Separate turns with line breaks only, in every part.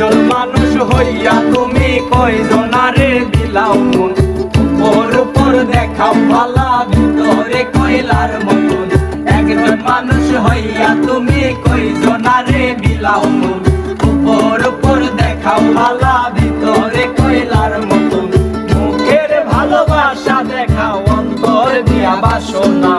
একজন মানুষ হইয়া তুমি কয়জনারে দিলাও মন? উপর উপর দেখাও ভালা ভিতরে কয়লার মতন। একজন মানুষ হইয়া তুমি কয়জনারে দিলাও মন? উপর উপর দেখাও ভালা ভিতরে কয়লার মতন। মুখের ভালোবাসা দেখাও, অন্তর দিয়া বাসনা।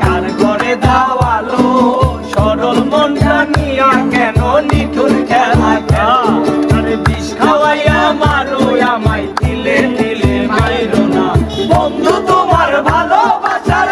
কার ঘরে দাওয়ালো সরল মন জানিয়া কেন নিঠুর খেলা খেলা? বিষ খাওয়াইয়া মারো, আমায় দিলে দিলে মাইরো না। বন্ধু, তোমার ভালোবাসার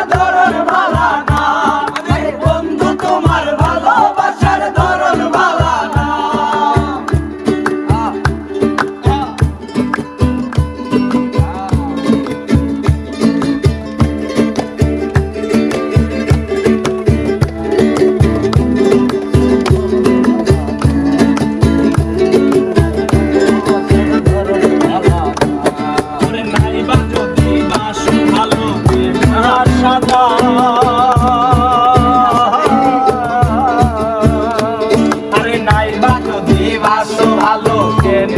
ভালো কেন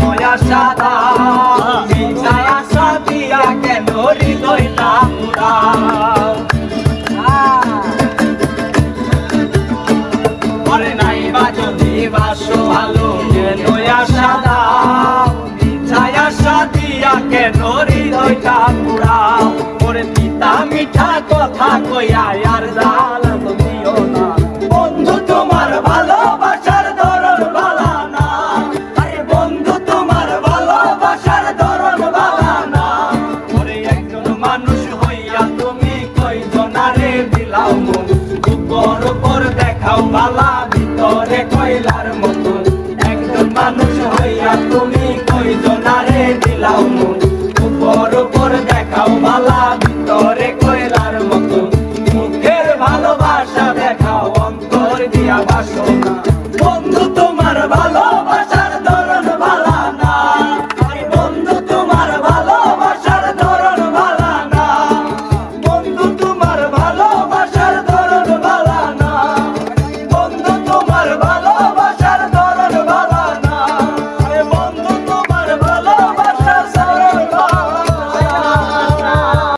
সাদা আশা দিয়া কেন হৃদয়টা মুড়াও ওরে নাইবা যদি বাসু ভালো কেন মিঠাই আশা দিয়া কেন হৃদয়টা পুরাও ওরে পিতা মিঠা কথা কইয়া বালা ভিতরে কয়লার মতন। একজন মানুষ হইয়া তুমি দিলাও মন। উপর উপর দেখাও বালা ভিতরে কয়লার মতন। মুখের ভালোবাসা দেখাও, অন্তর দিয়া বাসনা। বন্ধু তোমার ভালো